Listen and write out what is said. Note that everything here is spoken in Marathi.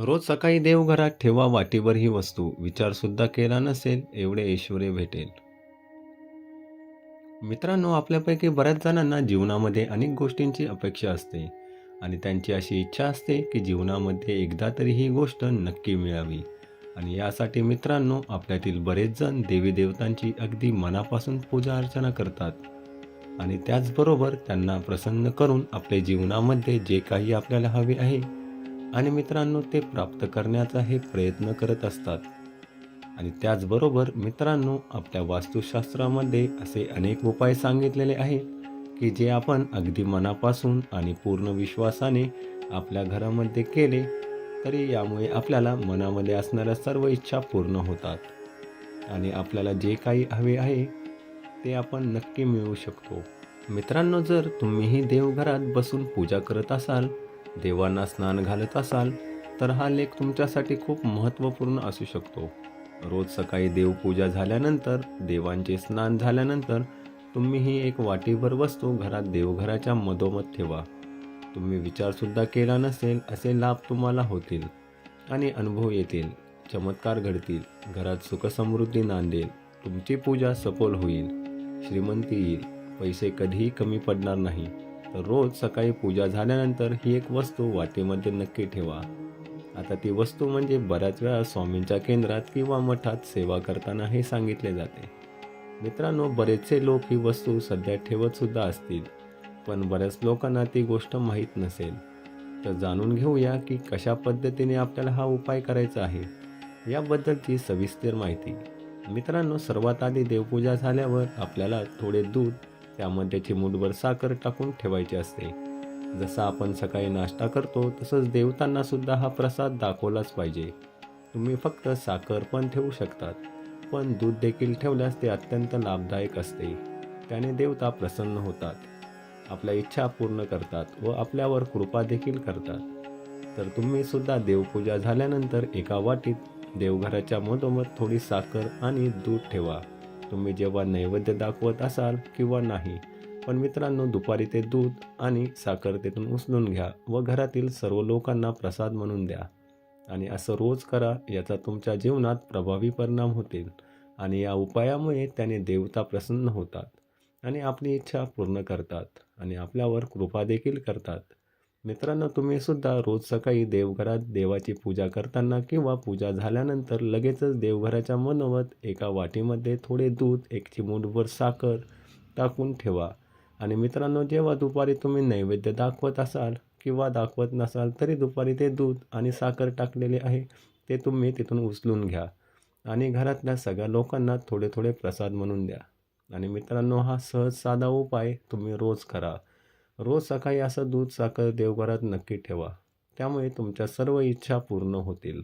रोज सकाळी देवघरात ठेवा वाटीवर ही वस्तू. विचारसुद्धा केला नसेल एवढे ऐश्वर्य भेटेल. मित्रांनो आपल्यापैकी बऱ्याच जणांना जीवनामध्ये अनेक गोष्टींची अपेक्षा असते आणि त्यांची अशी इच्छा असते की जीवनामध्ये एकदा तरी ही गोष्ट नक्की मिळावी. आणि यासाठी मित्रांनो आपल्यातील बरेच जण देवी देवतांची अगदी मनापासून पूजा अर्चना करतात. आणि त्याचबरोबर त्यांना प्रसन्न करून आपल्या जीवनामध्ये जे काही आपल्याला हवे आहे आणि मित्रांनो ते प्राप्त करण्याचा हे प्रयत्न करत असतात. आणि त्याचबरोबर मित्रांनो आपल्या वास्तुशास्त्रामध्ये असे अनेक उपाय सांगितलेले आहेत की जे आपण अगदी मनापासून आणि पूर्ण विश्वासाने आपल्या घरामध्ये केले तरी यामुळे आपल्याला मनामध्ये असणाऱ्या सर्व इच्छा पूर्ण होतात. आणि आपल्याला जे काही हवे आहे ते आपण नक्की मिळवू शकतो. मित्रांनो जर तुम्हीही देवघरात बसून पूजा करत असाल देवांना स्नान घालत असाल तर हा लेख तुमच्यासाठी खूप महत्त्वपूर्ण असू शकतो. रोज सकाळी देवपूजा झाल्यानंतर देवांचे स्नान झाल्यानंतर तुम्ही ही एक वाटीभर वस्तू घरात देवघराच्या मधोमध ठेवा. तुम्ही विचारसुद्धा केला नसेल असे लाभ तुम्हाला होतील आणि अनुभव येतील चमत्कार घडतील घरात सुखसमृद्धी नांदेल तुमची पूजा सफल होईल. श्रीमंती येईल पैसे कधीही कमी पडणार नाही. तर रोज सकाळी पूजा झाल्यानंतर ही एक वस्तू वाटेमध्ये नक्की ठेवा. आता ती वस्तू म्हणजे बऱ्याच वेळा स्वामींच्या केंद्रात किंवा मठात सेवा करताना हे सांगितले जाते. मित्रांनो बरेचसे लोक ही वस्तू सध्या ठेवत सुद्धा असतील पण बऱ्याच लोकांना ती गोष्ट माहीत नसेल. तर जाणून घेऊया की कशा पद्धतीने आपल्याला हा उपाय करायचा आहे याबद्दलची सविस्तर माहिती. मित्रांनो सर्वात आधी देवपूजा झाल्यावर आपल्याला थोडे दूध त्यामध्ये चिमूटभर साखर टाकून ठेवायची असते. जसं आपण सकाळी नाश्ता करतो तसंच देवतांना सुद्धा हा प्रसाद दाखवलाच पाहिजे. तुम्ही फक्त साखर पण ठेवू शकतात पण दूध देखील ठेवल्यास ते अत्यंत लाभदायक असते. त्याने देवता प्रसन्न होतात. आपल्या इच्छा पूर्ण करतात व आपल्यावर कृपा देखील करतात. तर तुम्ही सुद्धा देवपूजा झाल्यानंतर एका वाटीत देवघराच्या मधोमध थोडी साखर आणि दूध ठेवा. तुम्ही जेव्हा नैवेद्य दाखवत असाल किंवा नाही पण मित्रांनो दुपारी ते दूध आणि साखर तेथून उचलून घ्या व घरातील सर्व लोकांना प्रसाद म्हणून द्या. आणि असं रोज करा याचा तुमच्या जीवनात प्रभावी परिणाम होतील आणि या उपायामुळे त्याने देवता प्रसन्न होतात आणि आपली इच्छा पूर्ण करतात आणि आपल्यावर कृपा देखील करतात. मित्रांनो तुम्ही सुद्धा रोज सकाळी देवघरात देवाची पूजा करताना किंवा पूजा झाल्यानंतर लगेचच देवघराच्या मनोवत एका वाटीमध्ये थोडे दूध एक चिमूटभर साखर टाकून ठेवा. आणि मित्रांनो जेव्हा दुपारी तुम्ही नैवेद्य दाखवत असाल किंवा दाखवत नसाल तरी दुपारी ते दूध आणि साखर टाकलेले आहे ते तुम्ही तिथून उचलून घ्या. आणि घरातल्या सगळ्या लोकांना थोडे थोडे प्रसाद म्हणून द्या. आणि मित्रांनो हा सहज साधा उपाय तुम्ही रोज करा. रोज सकाळी असं दूध साखर देवघरात नक्की ठेवा. त्यामुळे तुमच्या सर्व इच्छा पूर्ण होतील.